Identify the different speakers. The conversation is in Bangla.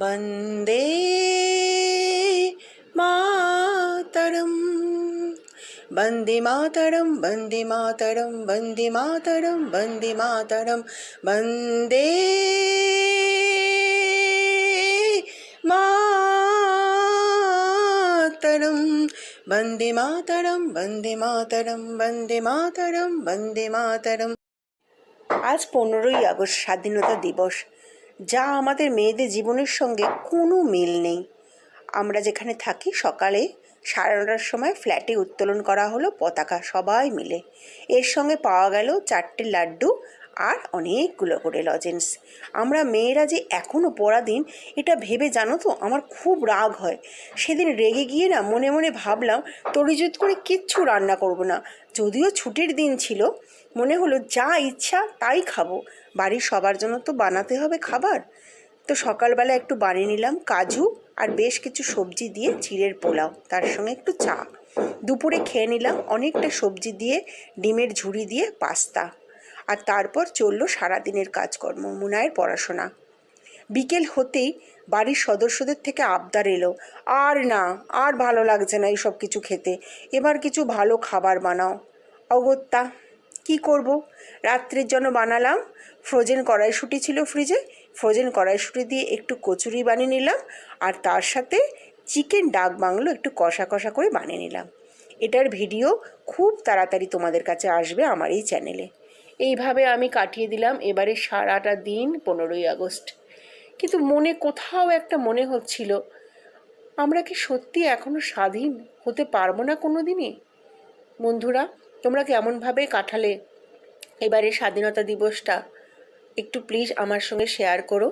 Speaker 1: वन्दे मातरम् वन्दे मातरं वन्दे मातरं वन्दे मातरं वन्दे मातरं वन्दे मातरं वन्दे मातरं वन्दे मातरं वन्दे मातरं वन्दे मातरं আজ পনেরোই আগস্ট স্বাধীনতা দিবস যা আমাদের মেয়েদের জীবনের সঙ্গে কোনো মিল নেই। আমরা যেখানে থাকি সকালে সাড়ে নটার সময় ফ্ল্যাটে উত্তোলন করা হলো, পতাকা সবাই মিলে। এর সঙ্গে পাওয়া গেল চারটে লাড্ডু আর অনেকগুলো করে লজেন্স আমরা মেয়েরা যে এখনও পরাধীন, এটা ভেবে জানো তো? আমার খুব রাগ হয়। সেদিন রেগে গিয়ে না মনে মনে ভাবলাম, তরিজুত করে কিচ্ছু রান্না করব না। যদিও ছুটির দিন ছিল, মনে হলো যা ইচ্ছা তাই খাব। বাড়ির সবার জন্য তো বানাতে হবে খাবার। তো সকালবেলা একটু বানিয়ে নিলাম কাজু আর বেশ কিছু সবজি দিয়ে চিড়ের পোলাও, তার সঙ্গে একটু চা। দুপুরে খেয়ে নিলাম অনেকটা সবজি দিয়ে, ডিমের ঝুড়ি দিয়ে পাস্তা। আর তারপর চলল সারাদিনের কাজকর্ম, মুনায়ের পড়াশোনা। বিকেল হতেই বাড়ির সদস্যদের থেকে আবদার এলো। আর না, আর ভালো লাগছে না এইসব কিছু খেতে। এবার কিছু ভালো খাবার বানাও। অগত্যা, কি করব? রাত্রের জন্য বানালাম। ফ্রোজেন কড়াইশুঁটি ছিল ফ্রিজে। ফ্রোজেন কড়াইশুঁটি দিয়ে একটু কচুরি বানিয়ে নিলাম। আর তার সাথে চিকেন ডাক বাংলো একটু কষা কষা করে বানিয়ে নিলাম। এটার ভিডিও খুব তাড়াতাড়ি তোমাদের কাছে আসবে আমার এই চ্যানেলে। এইভাবে আমি কাটিয়ে দিলাম এবারে সারাটা দিন পনেরোই আগস্ট। কিন্তু মনে কোথাও একটা মনে হচ্ছিল, আমরা কি সত্যি এখনও স্বাধীন হতে পারব না কোনো দিনই বন্ধুরা, তোমরা কেমনভাবে কাটালে এবারে স্বাধীনতা দিবসটা? একটু প্লিজ আমার সঙ্গে শেয়ার করো।